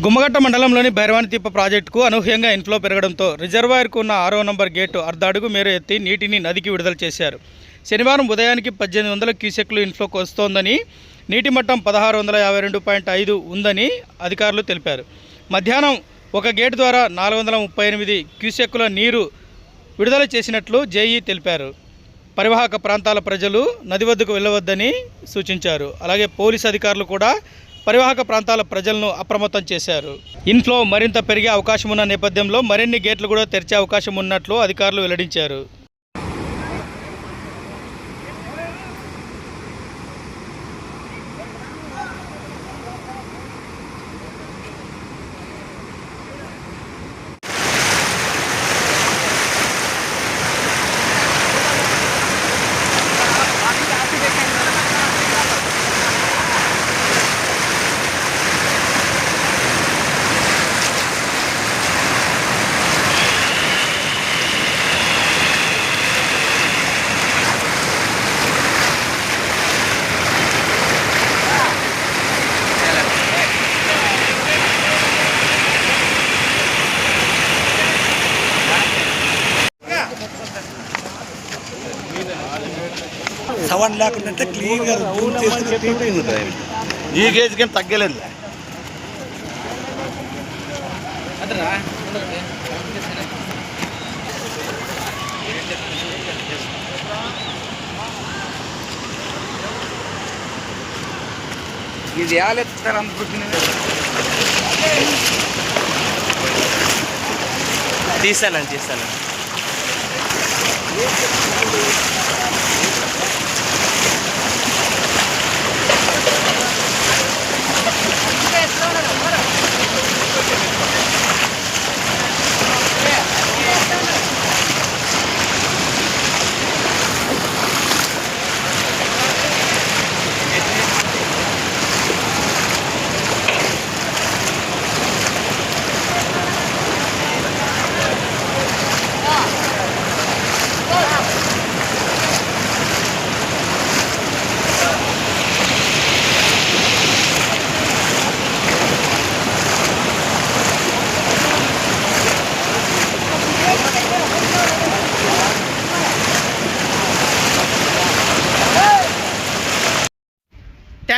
గుమ్మగట్ట మండలంలోని భైరవానితీప ప్రాజెక్టుకు అనూహ్యంగా ఇన్ఫ్లో పెరగడంతో రిజర్వాయర్కు ఉన్న ఆరో నంబర్ గేటు అర్ధ అడుగు మేర ఎత్తి నీటిని నదికి విడుదల చేశారు. శనివారం ఉదయానికి పద్దెనిమిది వందల క్యూసెక్లు ఇన్ఫ్లోకి వస్తోందని నీటి మట్టం పదహారు వందల యాభై రెండు పాయింట్ ఐదు ఉందని అధికారులు తెలిపారు. మధ్యాహ్నం ఒక గేటు ద్వారా నాలుగు వందల ముప్పై ఎనిమిది క్యూసెక్కుల నీరు విడుదల చేసినట్లు జేఈ తెలిపారు. పరివాహక ప్రాంతాల ప్రజలు నది వద్దకు వెళ్ళవద్దని సూచించారు. అలాగే పోలీస్ అధికారులు కూడా పరివాహక ప్రాంతాల ప్రజలను అప్రమత్తం చేశారు. ఇన్ఫ్లో మరింత పెరిగే అవకాశం ఉన్న నేపథ్యంలో మరిన్ని గేట్లు కూడా తెరిచే అవకాశం ఉన్నట్లు అధికారులు వెల్లడించారు. సవన్ లేకుండా క్లీన్గా ఈ గేజ్ కానీ తగ్గలేదు. ఇది ఎత్తారు అనుకుంటున్నాను తీస్తానండి తీస్తాను